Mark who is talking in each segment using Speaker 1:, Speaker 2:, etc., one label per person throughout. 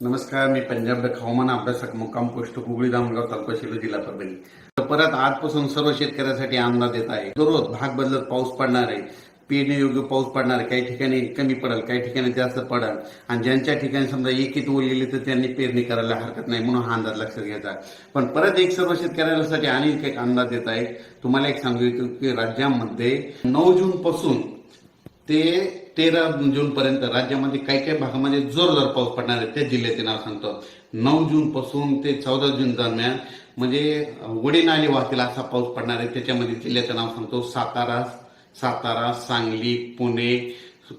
Speaker 1: नमस्कार मी पंजाब हवामान अभ्यासक मुक्काम पोस्ट गुगळी दामगाव तालुका शिलो जिल्हा परभणी. तर परत आजपासून सर्व शेतकऱ्यांसाठी अंदाज येत आहे. दररोज भाग बदलत पाऊस पडणार आहे. पेरण्यायोग्य पाऊस पडणार आहे काही ठिकाणी कमी पडेल काही ठिकाणी जास्त पडेल. आणि ज्यांच्या ठिकाणी समजा एकीत ओलेली तर त्यांनी पेरणी करायला हरकत नाही म्हणून हा अंदाज लक्षात घ्यायचा. पण परत एक सर्व शेतकऱ्यांसाठी आणि एक अंदाज येत आहे. तुम्हाला एक सांगू इच्छितो की राज्यामध्ये नऊ जून पासून ते तेरा जून पर्यंत राज्यामध्ये काही काही भागामध्ये जोरदार पाऊस पडणार आहे. त्या जिल्ह्याचे नाव सांगतो. नऊ जून पासून ते चौदा जून दरम्यान म्हणजे वडीनाली वाहतील असा पाऊस पडणार आहे. त्याच्यामध्ये जिल्ह्याचं नाव सांगतो. सातारा सातारा सांगली पुणे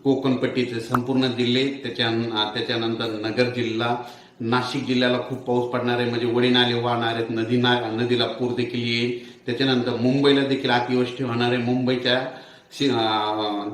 Speaker 1: कोकणपट्टीचे संपूर्ण जिल्हे. त्याच्या त्याच्यानंतर नगर जिल्हा नाशिक जिल्ह्याला खूप पाऊस पडणार आहे. म्हणजे वडीनाले वाहणार आहेत. नदी ना नदीला पूर देखील येईल. त्याच्यानंतर मुंबईला देखील अतिवृष्टी होणार आहे. मुंबईच्या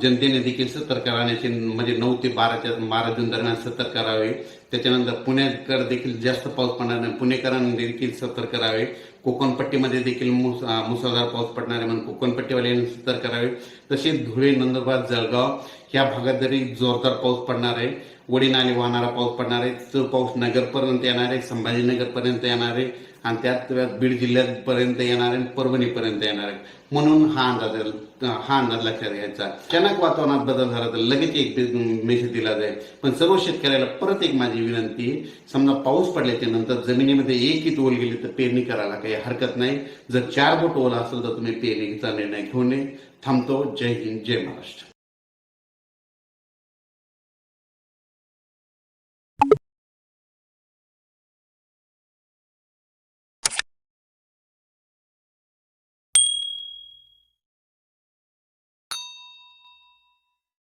Speaker 1: जनतेने देखील सतर्क राहण्याचे म्हणजे नऊ ते बाराच्या बारा जून दरम्यान सतर्क राहावे. त्याच्यानंतर पुण्याकर देखील जास्त पाऊस पडणार नाही. पुणेकरांनी देखील सतर्क राहावे. कोकणपट्टीमध्ये देखील मुस- मुसळधार पाऊस पडणार आहे म्हणून कोकणपट्टीवाल्यांनी सतर्क राहावे. तसेच धुळे नंदुरबार जळगाव या भागात जरी जोरदार पाऊस पडणार आहे वडीनाले वाहणारा पाऊस पडणार आहे तो पाऊस नगरपर्यंत येणार आहे संभाजीनगरपर्यंत येणार आहे. आणि त्यात बीड जिल्ह्यापर्यंत येणार आहे परभणीपर्यंत येणार आहे. म्हणून हा अंदाज हा अंदाज लक्षात घ्यायचा. अचानक वातावरणात बदल झाला तर लगेच एक मेसेज दिला जाईल. पण सर्व शेतकऱ्याला परत एक माझी विनंती समजा पाऊस पडल्याच्या नंतर जमिनीमध्ये एक ओल गेली तर पेरणी करायला काही हरकत नाही. जर चार बोट ओला असेल तर तुम्ही पेरणीचा निर्णय घेऊन ये. थांबतो. जय हिंद जय महाराष्ट्र.